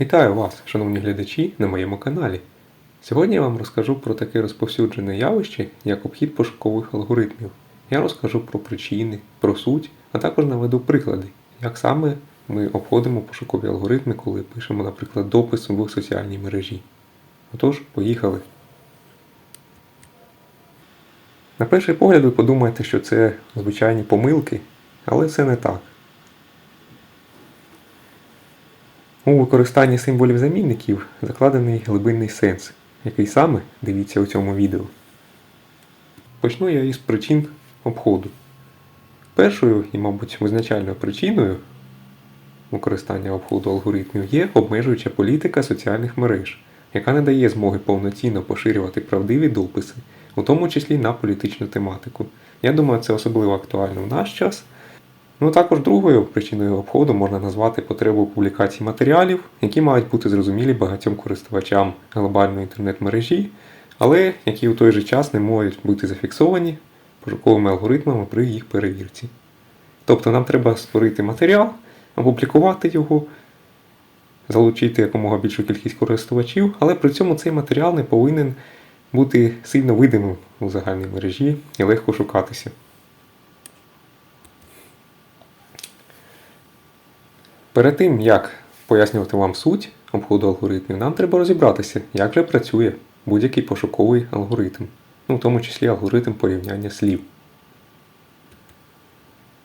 Вітаю вас, шановні глядачі, на моєму каналі. Сьогодні я вам розкажу про таке розповсюджене явище, як обхід пошукових алгоритмів. Я розкажу про причини, про суть, а також наведу приклади, як саме ми обходимо пошукові алгоритми, коли пишемо, наприклад, допис в соціальній мережі. Отож, поїхали. На перший погляд ви подумаєте, що це звичайні помилки, але це не так. У використанні символів замінників закладений глибинний сенс, який саме дивіться у цьому відео. Почну я із причин обходу. Першою і, мабуть, визначальною причиною використання обходу алгоритмів є обмежуюча політика соціальних мереж, яка не дає змоги повноцінно поширювати правдиві дописи, у тому числі на політичну тематику. Я думаю, це особливо актуально в наш час. Ну також другою причиною обходу можна назвати потребу публікації матеріалів, які мають бути зрозумілі багатьом користувачам глобальної інтернет-мережі, але які у той же час не можуть бути зафіксовані пошуковими алгоритмами при їх перевірці. Тобто нам треба створити матеріал, опублікувати його, залучити якомога більшу кількість користувачів, але при цьому цей матеріал не повинен бути сильно видимим у загальній мережі і легко шукатися. Перед тим, як пояснювати вам суть обходу алгоритмів, нам треба розібратися, як же працює будь-який пошуковий алгоритм, ну, в тому числі алгоритм порівняння слів.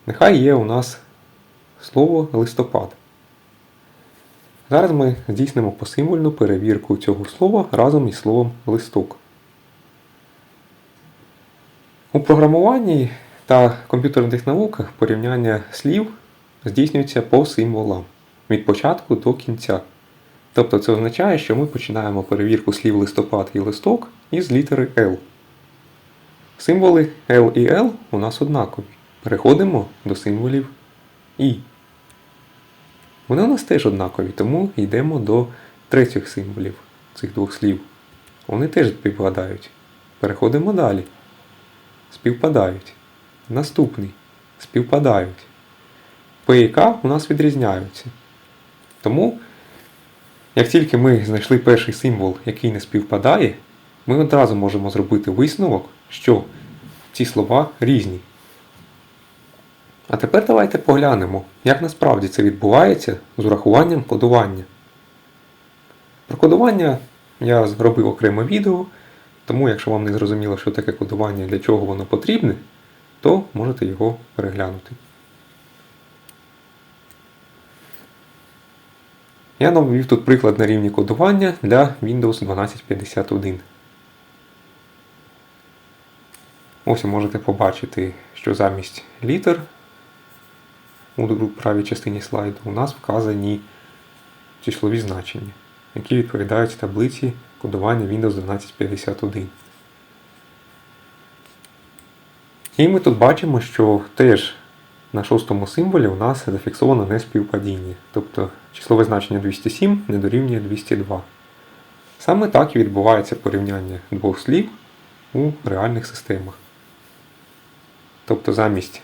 Нехай є у нас слово листопад. Зараз ми здійснимо посимвольну перевірку цього слова разом із словом листок. У програмуванні та комп'ютерних науках порівняння слів здійснюється по символам від початку до кінця. Тобто це означає, що ми починаємо перевірку слів листопад і листок із літери L. Символи L і L у нас однакові. Переходимо до символів І. Вони у нас теж однакові, тому йдемо до третіх символів цих двох слів. Вони теж співпадають. Переходимо далі. Співпадають. Наступний. Співпадають. П і у нас відрізняються. Тому, як тільки ми знайшли перший символ, який не співпадає, ми одразу можемо зробити висновок, що ці слова різні. А тепер давайте поглянемо, як насправді це відбувається з урахуванням кодування. Про кодування я зробив окреме відео, тому якщо вам не зрозуміло, що таке кодування і для чого воно потрібне, то можете його переглянути. Я навів тут приклад на рівні кодування для Windows 1251. Ось ви можете побачити, що замість літер у правій частині слайду у нас вказані числові значення, які відповідають таблиці кодування Windows 1251. І ми тут бачимо, що теж на шостому символі у нас зафіксовано неспівпадіння, тобто числове значення 207 не дорівнює 202. Саме так і відбувається порівняння двох слів у реальних системах. Тобто замість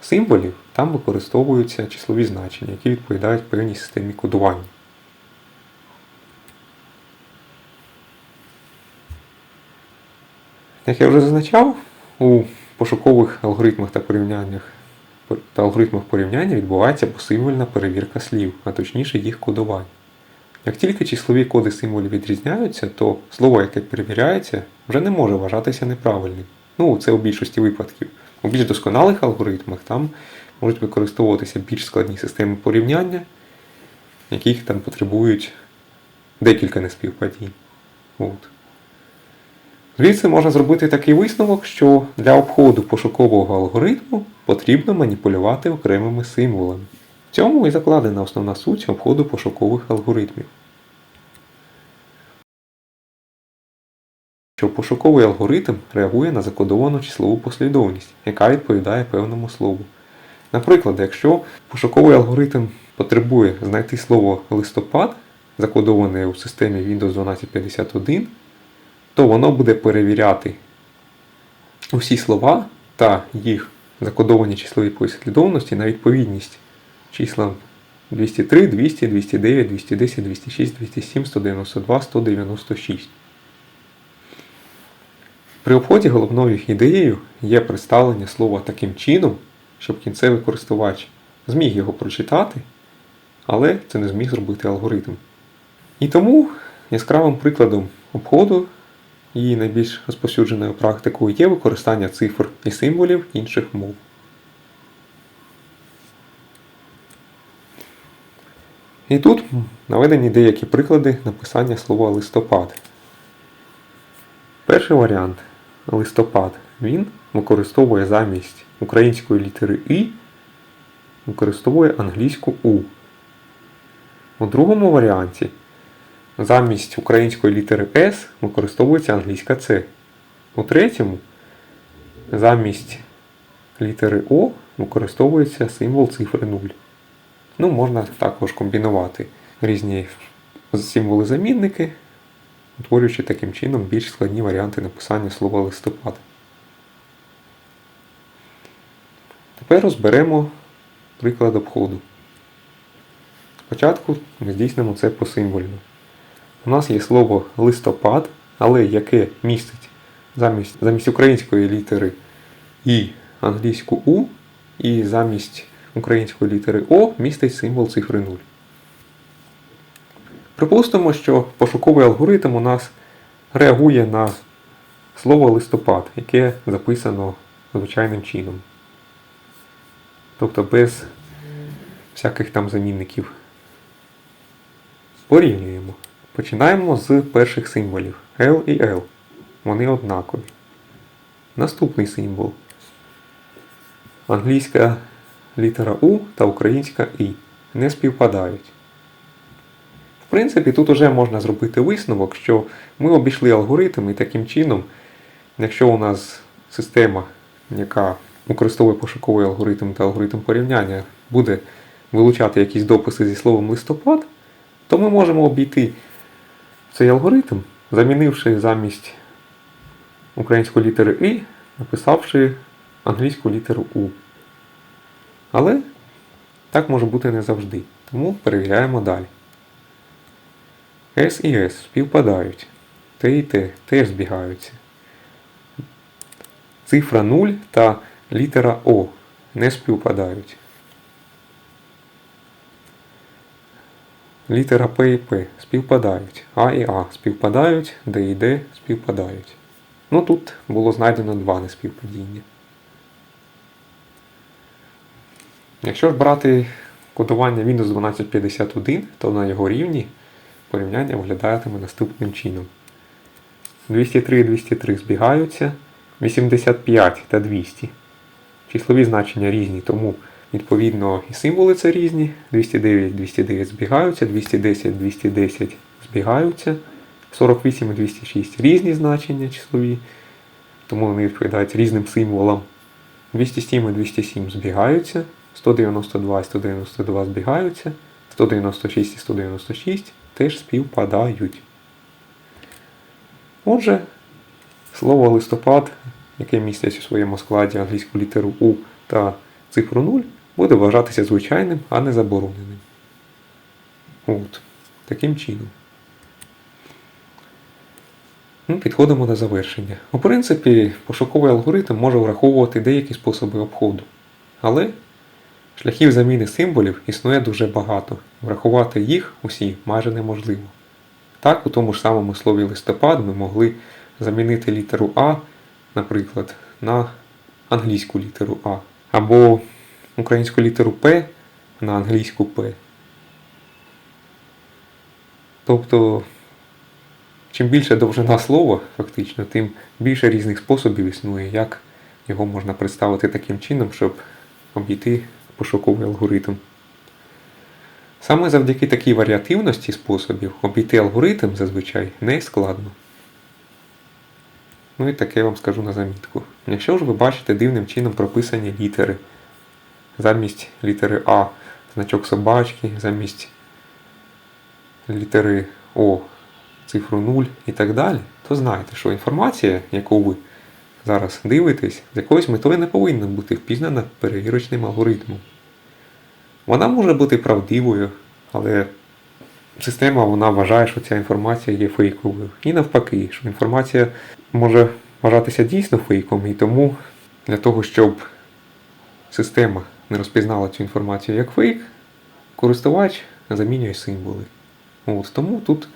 символів там використовуються числові значення, які відповідають певній системі кодування. Як я вже зазначав, у пошукових алгоритмах та порівняннях та алгоритмах порівняння відбувається посимвольна перевірка слів, а точніше їх кодувань. Як тільки числові коди символів відрізняються, то слово, яке перевіряється, вже не може вважатися неправильним. Ну, це у більшості випадків. У більш досконалих алгоритмах там можуть використовуватися більш складні системи порівняння, яких там потребують декілька неспівпадінь. От. Звідси можна зробити такий висновок, що для обходу пошукового алгоритму потрібно маніпулювати окремими символами. В цьому і закладена основна суть обходу пошукових алгоритмів. Що пошуковий алгоритм реагує на закодовану числову послідовність, яка відповідає певному слову. Наприклад, якщо пошуковий алгоритм потребує знайти слово листопад, закодоване у системі Windows 1251, то воно буде перевіряти усі слова та їх закодовані числові послідовності на відповідність числам 203, 200, 209, 210, 206, 207, 192, 196. При обході головною ідеєю є представлення слова таким чином, щоб кінцевий користувач зміг його прочитати, але це не зміг зробити алгоритм. І тому яскравим прикладом обходу і найбільш розповсюдженою практикою є використання цифр і символів інших мов. І тут наведені деякі приклади написання слова листопад. Перший варіант листопад. Він використовує замість української літери І, використовує англійську У. У другому варіанті замість української літери С використовується англійська С. У третьому замість літери О використовується символ цифри 0. Ну, можна також комбінувати різні символи-замінники, утворюючи таким чином більш складні варіанти написання слова листопад. Тепер розберемо приклад обходу. Спочатку ми здійснимо це посимвольно. У нас є слово листопад, але яке містить замість, замість української літери І англійську У, і замість української літери О містить символ цифри 0. Припустимо, що пошуковий алгоритм у нас реагує на слово листопад, яке записано звичайним чином. Тобто без всяких там замінників. Порівнюємо. Починаємо з перших символів L і L. Вони однакові. Наступний символ. Англійська літера У та українська І не співпадають. В принципі, тут уже можна зробити висновок, що ми обійшли алгоритм і таким чином, якщо у нас система, яка використовує пошуковий алгоритм та алгоритм порівняння, буде вилучати якісь дописи зі словом листопад, то ми можемо обійти цей алгоритм, замінивши замість української літери І, написавши англійську літеру У. Але так може бути не завжди. Тому перевіряємо далі. S і S співпадають. Т і Т теж збігаються. Цифра 0 та літера О не співпадають. Літера П і П співпадають. А і А співпадають, Д і Д співпадають. Ну тут було знайдено два неспівпадіння. Якщо ж брати кодування Windows 1251, то на його рівні порівняння виглядатиме наступним чином. 203 і 203 збігаються, 85 та 200. Числові значення різні, тому відповідно і символи це різні. 209 209 збігаються, 210 210 збігаються, 48 і 206 різні значення числові, тому вони відповідають різним символам. 207 і 207 збігаються, 192 і 192 збігаються, 196 і 196 теж співпадають. Отже, слово листопад, яке містить у своєму складі англійську літеру У та цифру 0, буде вважатися звичайним, а не забороненим. От, таким чином. Ну, Підходимо до завершення. У принципі, пошуковий алгоритм може враховувати деякі способи обходу. Але шляхів заміни символів існує дуже багато. Врахувати їх усі майже неможливо. Так, у тому ж самому слові листопад ми могли замінити літеру А, наприклад, на англійську літеру А. Або українську літеру П на англійську П. Тобто, чим більше довжина слова, фактично, тим більше різних способів існує, як його можна представити таким чином, щоб обійти пошуковий алгоритм. Саме завдяки такій варіативності способів обійти алгоритм зазвичай не складно. Ну і таке вам скажу на замітку. Якщо ж ви бачите дивним чином прописані літери, замість літери А значок собачки, замість літери О цифру 0 і так далі, то знайте, що інформація, яку ви зараз дивитесь, з якоюсь метою не повинна бути впізнана перевірочним алгоритмом. Вона може бути правдивою, але система вона вважає, що ця інформація є фейковою. І навпаки, що інформація може вважатися дійсно фейком, і тому для того, щоб система не розпізнала цю інформацію як фейк, користувач замінює символи. От, тому тут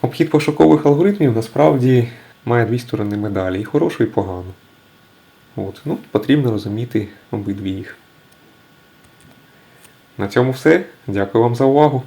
обхід пошукових алгоритмів насправді має дві сторони медалі, і хорошу, і погану. От, ну, потрібно розуміти обидві їх. На цьому все. Дякую вам за увагу.